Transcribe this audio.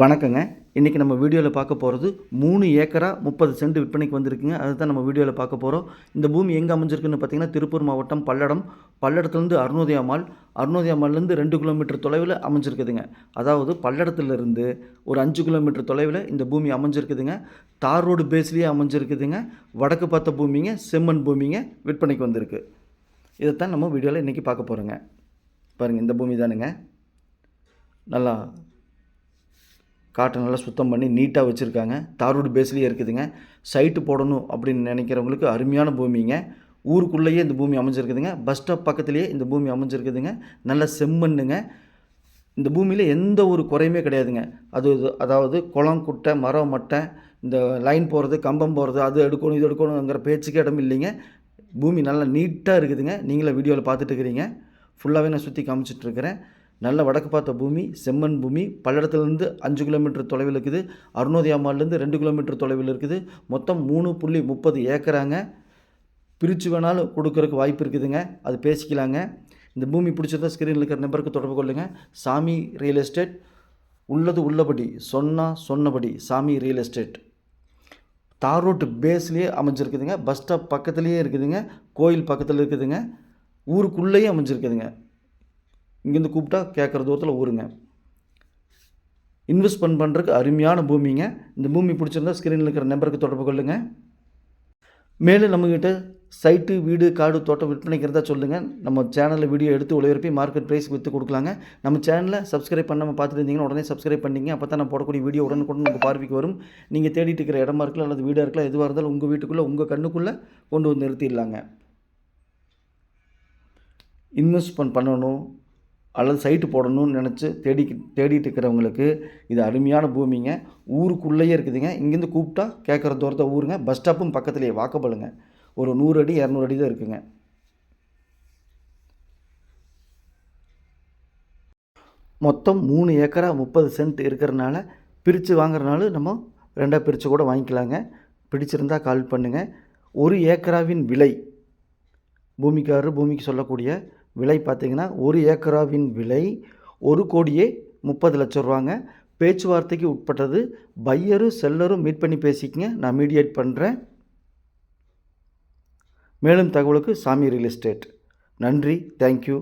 வணக்கங்க. இன்றைக்கி நம்ம வீடியோவில் பார்க்க போகிறது மூணு ஏக்கரா முப்பது சென்ட் விற்பனைக்கு வந்திருக்குங்க. அதுதான் நம்ம வீடியோவில் பார்க்க போகிறோம் இந்த பூமி எங்கே அமைஞ்சிருக்குன்னு பார்த்தீங்கன்னா திருப்பூர் மாவட்டம் பல்லடம். பல்லடத்துலேருந்து அருணோதயா மால் அருணோதயா மால்லேருந்து ரெண்டு கிலோமீட்டர் தொலைவில் அமைஞ்சிருக்குதுங்க. அதாவது பல்லடத்துலேருந்து ஒரு அஞ்சு கிலோமீட்டர் தொலைவில் இந்த பூமி அமைஞ்சிருக்குதுங்க. தார் ரோடு பேஸ்லேயே அமைஞ்சிருக்குதுங்க. வடக்கு பார்த்த பூமிங்க செம்மண் பூமிங்க விற்பனைக்கு வந்திருக்கு. இதைத்தான் நம்ம வீடியோவில் இன்றைக்கி பார்க்க போகிறோங்க பாருங்கள் இந்த பூமி தானுங்க. நல்லா காட்டை நல்லா சுத்தம் பண்ணி நீட்டாக வச்சுருக்காங்க. தாரூடு பேஸ்லேயே இருக்குதுங்க. சைட்டு போடணும் அப்படின்னு நினைக்கிறவங்களுக்கு அருமையான பூமிங்க. ஊருக்குள்ளேயே இந்த பூமி அமைஞ்சிருக்குதுங்க. பஸ் ஸ்டாப் பக்கத்துலேயே இந்த பூமி அமைஞ்சிருக்குதுங்க. நல்ல செம்மண்ணுங்க. இந்த பூமியில் எந்த ஒரு குறையுமே கிடையாதுங்க. அது இது- அதாவது குளம் குட்டை மரம் மட்டை இந்த லைன் போகிறது கம்பம் போகிறது அது எடுக்கணும் இது எடுக்கணுங்கிற பேச்சுக்கே இடம் இல்லைங்க. பூமி நல்லா நீட்டாக இருக்குதுங்க. நீங்களே வீடியோவில் பார்த்துட்டு இருக்கிறீங்க. ஃபுல்லாகவே நான் சுற்றி காமிச்சிட்ருக்கிறேன் நல்ல வடக்கு பார்த்த பூமி செம்மண் பூமி பல்லடத்துலேருந்து அஞ்சு கிலோமீட்டர் தொலைவில் இருக்குது. அருணோதியாமாலேருந்து ரெண்டு கிலோமீட்டர் தொலைவில் இருக்குது. மொத்தம் மூணு புள்ளி முப்பது ஏக்கராங்க. பிரித்து வேணாலும் கொடுக்கறதுக்கு வாய்ப்பு இருக்குதுங்க. அது பேசிக்கலாங்க. இந்த பூமி பிடிச்சிருந்தா ஸ்க்ரீனில் இருக்கிற நம்பருக்கு தொடர்பு கொள்ளுங்கள் சாமி ரியல் எஸ்டேட் உள்ளது உள்ளபடி சொன்னால் சொன்னபடி சாமி ரியல் எஸ்டேட் தார் ரோட்டு பேஸ்லேயே அமைஞ்சிருக்குதுங்க. பஸ் ஸ்டாப் பக்கத்துலேயே இருக்குதுங்க. கோயில் பக்கத்தில் இருக்குதுங்க. ஊருக்குள்ளேயே அமைஞ்சிருக்குதுங்க. இங்கேருந்து கூப்பிட்டா கேட்குற தூரத்தில் ஊருங்க. இன்வெஸ்ட்மெண்ட் பண்ணுறதுக்கு அருமையான பூமிங்க. இந்த பூமி பிடிச்சிருந்தா ஸ்க்ரீனில் இருக்கிற நம்பருக்கு தொடர்பு கொள்ளுங்கள் மேலும் நம்மக்கிட்ட சைட்டு வீடு காடு தோட்டம் விற்பனைக்கு இருந்தால் சொல்லுங்கள் நம்ம சேனலில் வீடியோ எடுத்து ஒளிபரப்பி மார்க்கெட் ப்ரைஸ் விற்று கொடுக்கலாங்க. நம்ம சேனலை சப்ஸ்கிரைப் பண்ணாமல் பார்த்துட்டு இருந்தீங்கன்னா உடனே சப்ஸ்கிரைப் பண்ணிங்க. அப்போ தான் நான் போடக்கூடிய வீடியோ உடனுக்குடன் உங்கள் பார்வைக்கு வரும். நீங்கள் தேடிட்டு இருக்கிற இடமா இருக்கலாம் அல்லது வீடாக இருக்கலாம் எதுவாக இருந்தாலும் உங்கள் வீட்டுக்குள்ளே உங்கள் கண்ணுக்குள்ளே கொண்டு வந்து நிறுத்திடலாங்க. இன்வெஸ்ட்மெண்ட் பண்ணணும். அல்லது சைட்டு போடணும்னு நினச்சி தேடி தேடிட்டு இருக்கிறவங்களுக்கு இது அருமையான பூமிங்க. ஊருக்குள்ளேயே இருக்குதுங்க. இங்கேருந்து கூப்பிட்டா கேட்குற தூரத்தை ஊருங்க. பஸ் ஸ்டாப்பும் பக்கத்துலேயே. வாக்கப்படுங்க ஒரு நூறு அடி இரநூறு அடி தான் இருக்குங்க. மொத்தம் மூணு ஏக்கரா முப்பது சென்ட் இருக்கிறனால பிரித்து வாங்குறனால நம்ம ரெண்டாக பிரித்து கூட வாங்கிக்கலாங்க. பிடிச்சிருந்தா கால் பண்ணுங்கள் ஒரு ஏக்கராவின் விலை பூமிக்காரர் பூமிக்கு சொல்லக்கூடிய விலை பார்த்தீங்கன்னா ஒரு ஏக்கராவின் விலை ஒரு கோடியே முப்பது லட்சம் ரூபாங்க. பேச்சுவார்த்தைக்கு உட்பட்டது. பையரும் செல்லரும் மீட் பண்ணி பேசிக்கங்க. நான் மீடியேட் பண்ணுறேன் மேலும் தகவலுக்கு சாமி ரியல் எஸ்டேட். நன்றி. தேங்க்யூ.